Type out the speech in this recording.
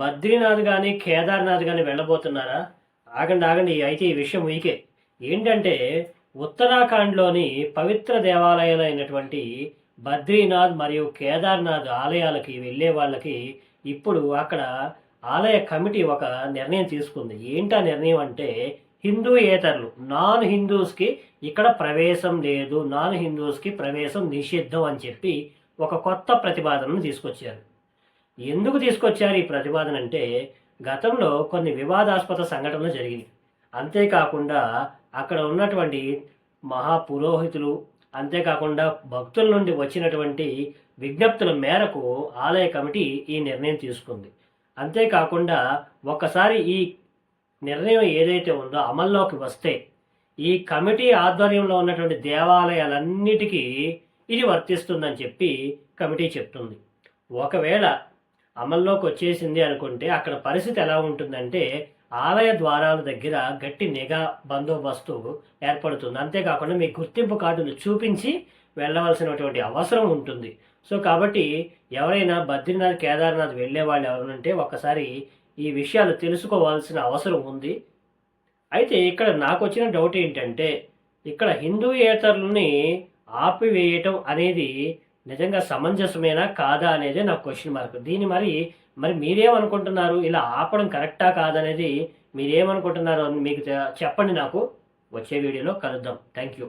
బద్రీనాథ్ కానీ కేదార్నాథ్ కానీ వెళ్ళబోతున్నారా? ఆగండి ఆగండి అయితే ఈ విషయం మీకే. ఏంటంటే ఉత్తరాఖండ్లోని పవిత్ర దేవాలయాలు అయినటువంటి బద్రీనాథ్ మరియు కేదార్నాథ్ ఆలయాలకి వెళ్ళే వాళ్ళకి ఇప్పుడు అక్కడ ఆలయ కమిటీ ఒక నిర్ణయం తీసుకుంది. ఏంటా నిర్ణయం అంటే హిందూ ఏతరులు నాన్ హిందూస్కి ఇక్కడ ప్రవేశం లేదు నాన్ హిందూస్కి ప్రవేశం నిషిద్ధం అని చెప్పి ఒక కొత్త ప్రతిపాదనను తీసుకొచ్చారు. ఎందుకు తీసుకొచ్చారు ఈ ప్రతిపాదన అంటే గతంలో కొన్ని వివాదాస్పద సంఘటనలు జరిగినాయి అంతేకాకుండా అక్కడ ఉన్నటువంటి మహాపురోహితులు అంతేకాకుండా భక్తుల నుండి వచ్చినటువంటి విజ్ఞప్తుల మేరకు ఆలయ కమిటీ ఈ నిర్ణయం తీసుకుంది. అంతేకాకుండా ఒక్కసారి ఈ నిర్ణయం ఏదైతే ఉందో అమల్లోకి వస్తే ఈ కమిటీ ఆధ్వర్యంలో ఉన్నటువంటి దేవాలయాలన్నిటికీ ఇది వర్తిస్తుందని చెప్పి కమిటీ చెప్తుంది. ఒకవేళ అమల్లోకి వచ్చేసింది అనుకుంటే అక్కడ పరిస్థితి ఎలా ఉంటుందంటే ఆలయ ద్వారాల దగ్గర గట్టి నిఘా బందోబస్తు ఏర్పడుతుంది. అంతేకాకుండా మీ గుర్తింపు కార్డులు చూపించి వెళ్ళవలసినటువంటి అవసరం ఉంటుంది. సో కాబట్టి ఎవరైనా బద్రీనాథ్ కేదార్నాథ్ వెళ్ళే వాళ్ళు ఎవరంటే ఒకసారి ఈ విషయాలు తెలుసుకోవాల్సిన అవసరం ఉంది. అయితే ఇక్కడ నాకు వచ్చిన డౌట్ ఏంటంటే ఇక్కడ హిందూయేతరులని ఆపివేయటం అనేది నిజంగా సమంజసమేనా కాదా అనేది నాకు క్వశ్చన్ మార్క్ దీన్ని మరి మరి మీరేమనుకుంటున్నారు? ఇలా ఆపడం కరెక్టా కాదనేది మీరేమనుకుంటున్నారు మీకు చెప్పండి నాకు. వచ్చే వీడియోలో కలుద్దాం. Thank you